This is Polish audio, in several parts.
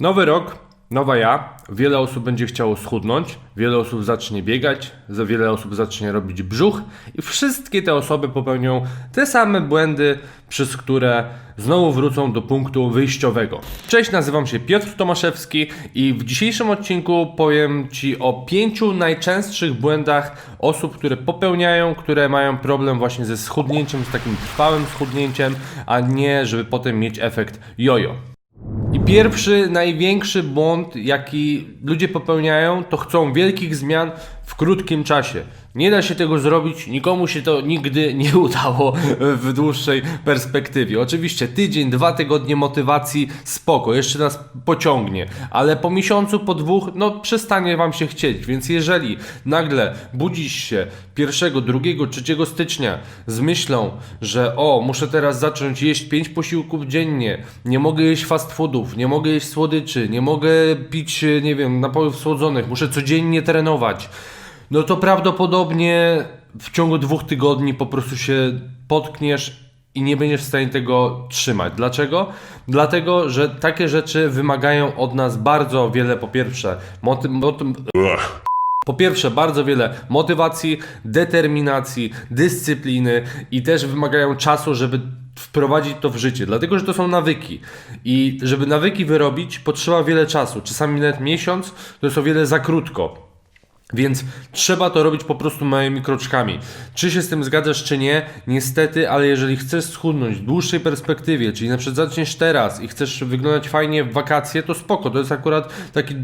Nowy rok, nowa ja. Wiele osób będzie chciało schudnąć, wiele osób zacznie biegać, wiele osób zacznie robić brzuch i wszystkie te osoby popełnią te same błędy, przez które znowu wrócą do punktu wyjściowego. Cześć, nazywam się Piotr Tomaszewski i w dzisiejszym odcinku powiem Ci o pięciu najczęstszych błędach osób, które popełniają, które mają problem właśnie ze schudnięciem, z takim trwałym schudnięciem, a nie żeby potem mieć efekt jojo. Pierwszy, największy błąd, jaki ludzie popełniają, to chcą wielkich zmian w krótkim czasie. Nie da się tego zrobić, nikomu się to nigdy nie udało w dłuższej perspektywie. Oczywiście tydzień, dwa tygodnie motywacji, spoko, jeszcze nas pociągnie, ale po miesiącu, po dwóch, no przestanie Wam się chcieć. Więc jeżeli nagle budzisz się 1, 2, 3 stycznia z myślą, że o, muszę teraz zacząć jeść 5 posiłków dziennie, nie mogę jeść fast foodów, nie mogę jeść słodyczy, nie mogę pić, nie wiem, napojów słodzonych, muszę codziennie trenować, no to prawdopodobnie w ciągu dwóch tygodni po prostu się potkniesz i nie będziesz w stanie tego trzymać. Dlaczego? Dlatego, że takie rzeczy wymagają od nas bardzo wiele, po pierwsze, moty- moty- po pierwsze, bardzo wiele motywacji, determinacji, dyscypliny i też wymagają czasu, żeby wprowadzić to w życie, dlatego że to są nawyki. I żeby nawyki wyrobić, potrzeba wiele czasu, czasami nawet miesiąc, to jest o wiele za krótko. Więc trzeba to robić po prostu małymi kroczkami. Czy się z tym zgadzasz, czy nie? Niestety, ale jeżeli chcesz schudnąć w dłuższej perspektywie, czyli na przykład zaczniesz teraz i chcesz wyglądać fajnie w wakacje, to spoko. To jest akurat taki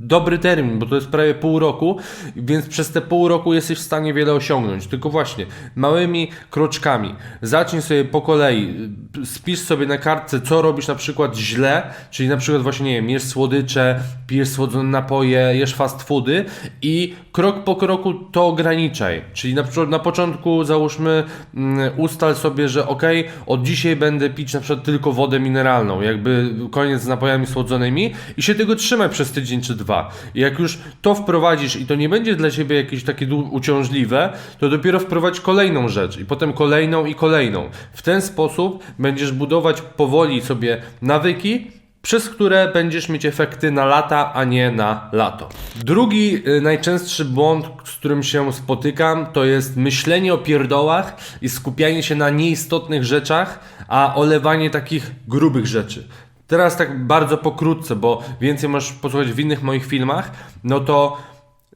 dobry termin, bo to jest prawie pół roku, więc przez te pół roku jesteś w stanie wiele osiągnąć. Tylko właśnie małymi kroczkami. Zacznij sobie po kolei. Spisz sobie na kartce, co robisz na przykład źle, czyli na przykład właśnie, nie wiem, jesz słodycze, pijesz słodzone napoje, jesz fast foody i krok po kroku to ograniczaj. Czyli na, na początku załóżmy mm, ustal sobie, że ok, od dzisiaj będę pić na przykład tylko wodę mineralną, jakby koniec z napojami słodzonymi i się tego trzymaj przez tydzień czy dwa. I jak już to wprowadzisz i to nie będzie dla ciebie jakieś takie uciążliwe, to dopiero wprowadź kolejną rzecz i potem kolejną i kolejną. W ten sposób będziesz budować powoli sobie nawyki, przez które będziesz mieć efekty na lata, a nie na lato. Drugi y, najczęstszy błąd, z którym się spotykam, to jest myślenie o pierdołach i skupianie się na nieistotnych rzeczach, a olewanie takich grubych rzeczy. Teraz tak bardzo pokrótce, bo więcej możesz posłuchać w innych moich filmach, no to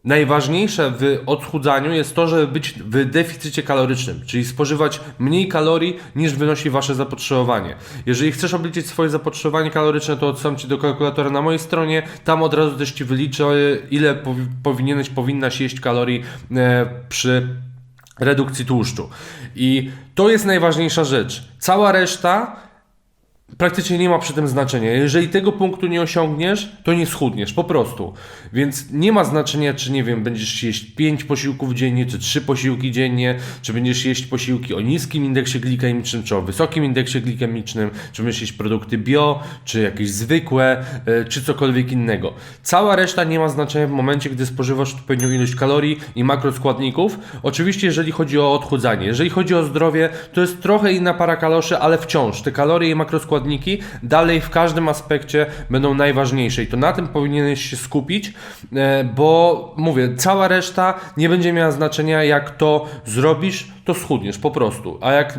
Najważniejsze w odchudzaniu jest to, żeby być w deficycie kalorycznym, czyli spożywać mniej kalorii niż wynosi wasze zapotrzebowanie. Jeżeli chcesz obliczyć swoje zapotrzebowanie kaloryczne, to odsyłam cię do kalkulatora na mojej stronie. Tam od razu też ci wyliczę, ile powi- powinieneś, powinnaś jeść kalorii e, przy redukcji tłuszczu. I to jest najważniejsza rzecz. Cała reszta praktycznie nie ma przy tym znaczenia. Jeżeli tego punktu nie osiągniesz, to nie schudniesz, po prostu. Więc nie ma znaczenia, czy nie wiem, będziesz jeść 5 posiłków dziennie, czy 3 posiłki dziennie, czy będziesz jeść posiłki o niskim indeksie glikemicznym, czy o wysokim indeksie glikemicznym, czy będziesz jeść produkty bio, czy jakieś zwykłe, e, czy cokolwiek innego. Cała reszta nie ma znaczenia w momencie, gdy spożywasz odpowiednią ilość kalorii i makroskładników. Oczywiście, jeżeli chodzi o odchudzanie, jeżeli chodzi o zdrowie, to jest trochę inna para kaloszy, ale wciąż te kalorie i makroskładniki dalej w każdym aspekcie będą najważniejsze i to na tym powinieneś się skupić, e, bo mówię, cała reszta nie będzie miała znaczenia, jak to zrobisz, to schudniesz po prostu. A jak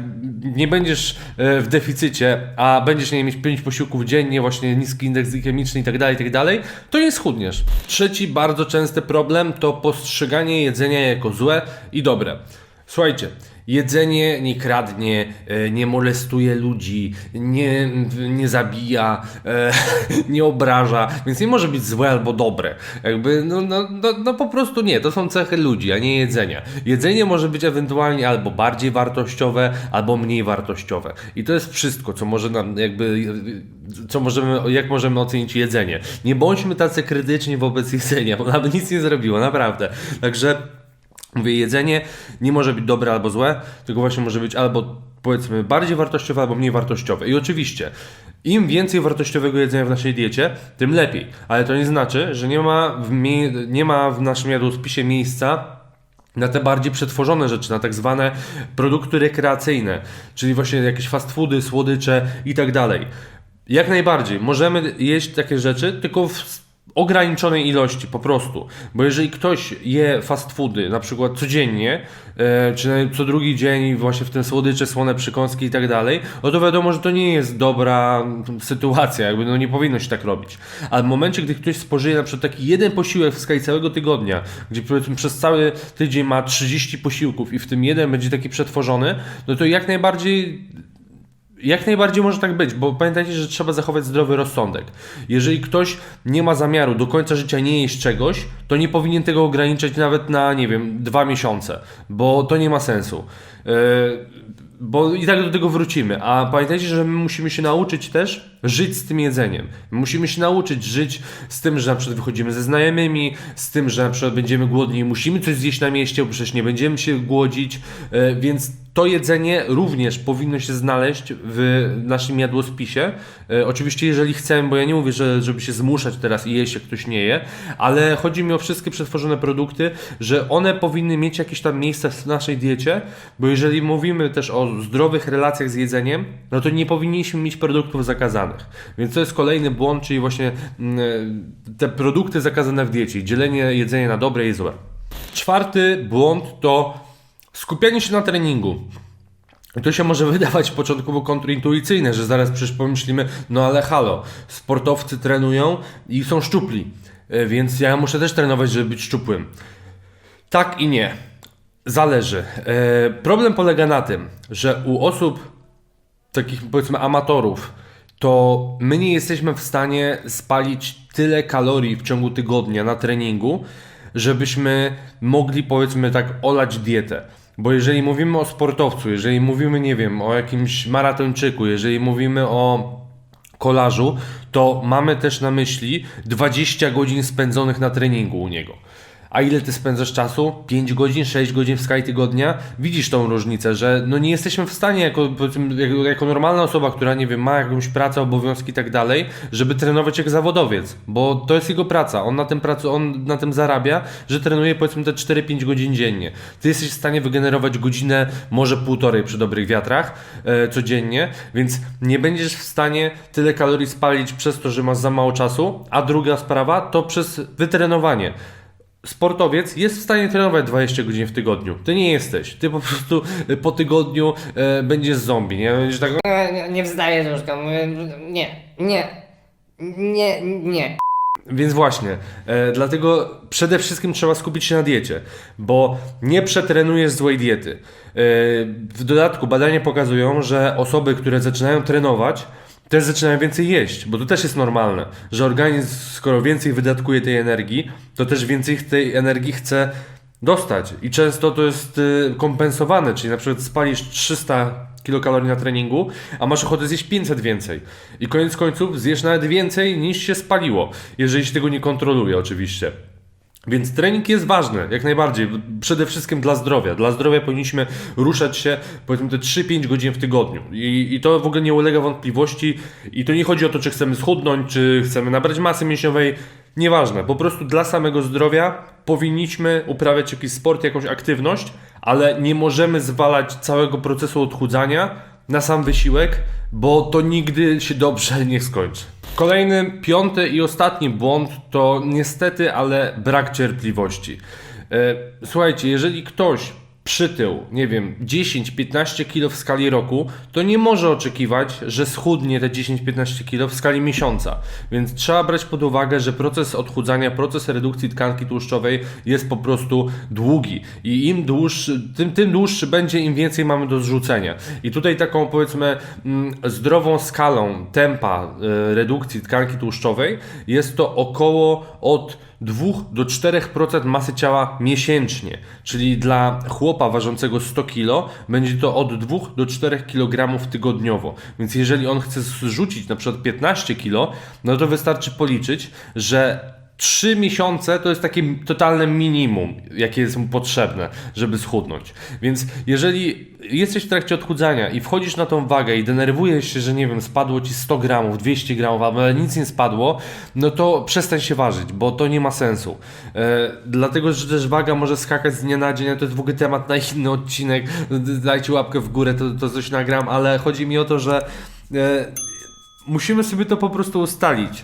nie będziesz e, w deficycie, a będziesz nie mieć 5 posiłków dziennie, właśnie niski indeks glikemiczny i tak dalej, i tak to nie schudniesz. Trzeci bardzo częsty problem to postrzeganie jedzenia jako złe i dobre. Słuchajcie, jedzenie nie kradnie, e, nie molestuje ludzi, nie, nie zabija, e, nie obraża, więc nie może być złe albo dobre. Jakby, no, no, no, no po prostu nie, to są cechy ludzi, a nie jedzenia. Jedzenie może być ewentualnie albo bardziej wartościowe, albo mniej wartościowe. I to jest wszystko, co może nam jakby, co możemy, jak możemy ocenić jedzenie. Nie bądźmy tacy krytyczni wobec jedzenia, bo nam nic nie zrobiło, naprawdę. Także Mówię, jedzenie nie może być dobre albo złe, tylko właśnie może być albo powiedzmy bardziej wartościowe, albo mniej wartościowe. I oczywiście, im więcej wartościowego jedzenia w naszej diecie, tym lepiej. Ale to nie znaczy, że nie ma w, nie ma w naszym jadłospisie miejsca na te bardziej przetworzone rzeczy, na tak zwane produkty rekreacyjne, czyli właśnie jakieś fast foody, słodycze i tak dalej. Jak najbardziej. Możemy jeść takie rzeczy, tylko w ograniczonej ilości po prostu. Bo jeżeli ktoś je fast foody, na przykład codziennie, e, czy co drugi dzień, właśnie w tym słodycze, słone przykąski i tak dalej, no to wiadomo, że to nie jest dobra mm, sytuacja, jakby no nie powinno się tak robić. Ale w momencie, gdy ktoś spożyje na przykład taki jeden posiłek w skali całego tygodnia, gdzie powiedzmy przez cały tydzień ma 30 posiłków i w tym jeden będzie taki przetworzony, no to jak najbardziej jak najbardziej może tak być, bo pamiętajcie, że trzeba zachować zdrowy rozsądek. Jeżeli ktoś nie ma zamiaru do końca życia nie jeść czegoś, to nie powinien tego ograniczać nawet na, nie wiem, dwa miesiące, bo to nie ma sensu. Yy, bo i tak do tego wrócimy. A pamiętajcie, że my musimy się nauczyć też żyć z tym jedzeniem. My musimy się nauczyć żyć z tym, że na przykład wychodzimy ze znajomymi, z tym, że na przykład będziemy głodni i musimy coś zjeść na mieście, bo przecież nie będziemy się głodzić, e, więc to jedzenie również powinno się znaleźć w naszym jadłospisie. E, Oczywiście, jeżeli chcemy, bo ja nie mówię, że, żeby się zmuszać teraz i jeść, jak ktoś nie je, ale chodzi mi o wszystkie przetworzone produkty, że one powinny mieć jakieś tam miejsce w naszej diecie, bo jeżeli mówimy też o zdrowych relacjach z jedzeniem, no to nie powinniśmy mieć produktów zakazanych. Więc to jest kolejny błąd, czyli właśnie mm, te produkty zakazane w diecie, dzielenie jedzenia na dobre i złe. Czwarty błąd to skupianie się na treningu. I to się może wydawać początkowo kontrintuicyjne, że zaraz przecież pomyślimy, no ale halo, sportowcy trenują i są szczupli, e, więc ja muszę też trenować, żeby być szczupłym. Tak i nie. Zależy. E, problem polega na tym, że u osób takich powiedzmy amatorów, to my nie jesteśmy w stanie spalić tyle kalorii w ciągu tygodnia na treningu, żebyśmy mogli powiedzmy tak olać dietę. Bo jeżeli mówimy o sportowcu, jeżeli mówimy, nie wiem, o jakimś maratończyku, jeżeli mówimy o kolarzu, to mamy też na myśli 20 godzin spędzonych na treningu u niego. A ile ty spędzasz czasu? 5 godzin, 6 godzin w skali tygodnia? Widzisz tą różnicę, że no nie jesteśmy w stanie jako, jako normalna osoba, która nie wiem, ma jakąś pracę, obowiązki i tak dalej, żeby trenować jak zawodowiec, bo to jest jego praca. On na tym pracu, on na tym zarabia, że trenuje powiedzmy te 4-5 godzin dziennie. Ty jesteś w stanie wygenerować godzinę, może półtorej przy dobrych wiatrach e, codziennie, więc nie będziesz w stanie tyle kalorii spalić przez to, że masz za mało czasu, a druga sprawa to przez wytrenowanie sportowiec jest w stanie trenować 20 godzin w tygodniu. Ty nie jesteś. Ty po prostu e, po tygodniu e, będziesz zombie, nie? Będziesz tak, Nie, nie, nie wstaję z łóżka, nie, nie, nie, nie. Więc właśnie, e, dlatego przede wszystkim trzeba skupić się na diecie, bo nie przetrenujesz złej diety. E, w dodatku badania pokazują, że osoby, które zaczynają trenować, też zaczynają więcej jeść, bo to też jest normalne, że organizm, skoro więcej wydatkuje tej energii, to też więcej tej energii chce dostać. I często to jest y, kompensowane, czyli na przykład spalisz 300 kilokalorii na treningu, a masz ochotę zjeść 500 więcej. I koniec końców zjesz nawet więcej niż się spaliło, jeżeli się tego nie kontroluje oczywiście. Więc trening jest ważny, jak najbardziej. Przede wszystkim dla zdrowia. Dla zdrowia powinniśmy ruszać się powiedzmy te 3-5 godzin w tygodniu. I, I to w ogóle nie ulega wątpliwości. I to nie chodzi o to, czy chcemy schudnąć, czy chcemy nabrać masy mięśniowej. Nieważne. Po prostu dla samego zdrowia powinniśmy uprawiać jakiś sport, jakąś aktywność, ale nie możemy zwalać całego procesu odchudzania na sam wysiłek, bo to nigdy się dobrze nie skończy. Kolejny, piąty i ostatni błąd to niestety, ale brak cierpliwości. E, Słuchajcie, jeżeli ktoś przytył, nie wiem, 10-15 kg w skali roku, to nie może oczekiwać, że schudnie te 10-15 kg w skali miesiąca. Więc trzeba brać pod uwagę, że proces odchudzania, proces redukcji tkanki tłuszczowej jest po prostu długi. I im dłuższy, tym, tym dłuższy będzie, im więcej mamy do zrzucenia. I tutaj taką powiedzmy mm, zdrową skalą tempa y, redukcji tkanki tłuszczowej jest to około od 2 do 4% masy ciała miesięcznie, czyli dla chłopa ważącego 100 kg będzie to od 2 do 4 kg tygodniowo. Więc jeżeli on chce zrzucić na przykład 15 kg, no to wystarczy policzyć, że 3 miesiące to jest takie totalne minimum, jakie jest mu potrzebne, żeby schudnąć. Więc jeżeli jesteś w trakcie odchudzania i wchodzisz na tą wagę i denerwujesz się, że nie wiem, spadło ci 100 gramów, 200 gramów, ale nic nie spadło, no to przestań się ważyć, bo to nie ma sensu. E, dlatego, że też waga może skakać z dnia na dzień, to jest w ogóle temat na inny odcinek. Dajcie łapkę w górę, to, to coś nagram, ale chodzi mi o to, że e, musimy sobie to po prostu ustalić.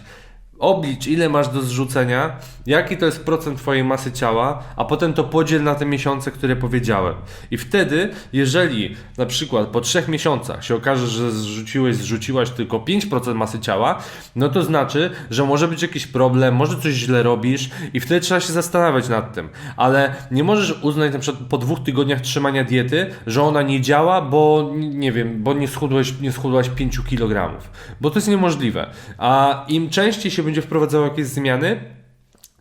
Oblicz, ile masz do zrzucenia, jaki to jest procent Twojej masy ciała, a potem to podziel na te miesiące, które powiedziałem. I wtedy, jeżeli na przykład po trzech miesiącach się okaże, że zrzuciłeś, zrzuciłaś tylko 5% masy ciała, no to znaczy, że może być jakiś problem, może coś źle robisz i wtedy trzeba się zastanawiać nad tym. Ale nie możesz uznać na przykład po dwóch tygodniach trzymania diety, że ona nie działa, bo nie wiem, bo nie schudłeś, nie schudłaś 5 kg. Bo to jest niemożliwe. A im częściej się będzie wprowadzało jakieś zmiany,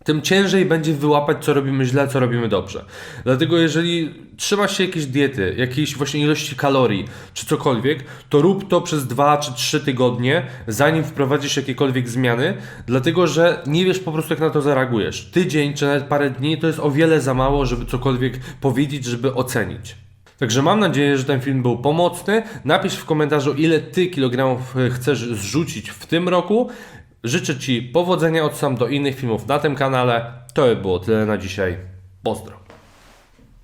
tym ciężej będzie wyłapać, co robimy źle, co robimy dobrze. Dlatego jeżeli trzymasz się jakiejś diety, jakiejś właśnie ilości kalorii, czy cokolwiek, to rób to przez dwa czy trzy tygodnie, zanim wprowadzisz jakiekolwiek zmiany, dlatego że nie wiesz po prostu, jak na to zareagujesz. Tydzień czy nawet parę dni to jest o wiele za mało, żeby cokolwiek powiedzieć, żeby ocenić. Także mam nadzieję, że ten film był pomocny. Napisz w komentarzu, ile ty kilogramów chcesz zrzucić w tym roku. Życzę Ci powodzenia, odsyłam do innych filmów na tym kanale. To by było tyle na dzisiaj. Pozdro.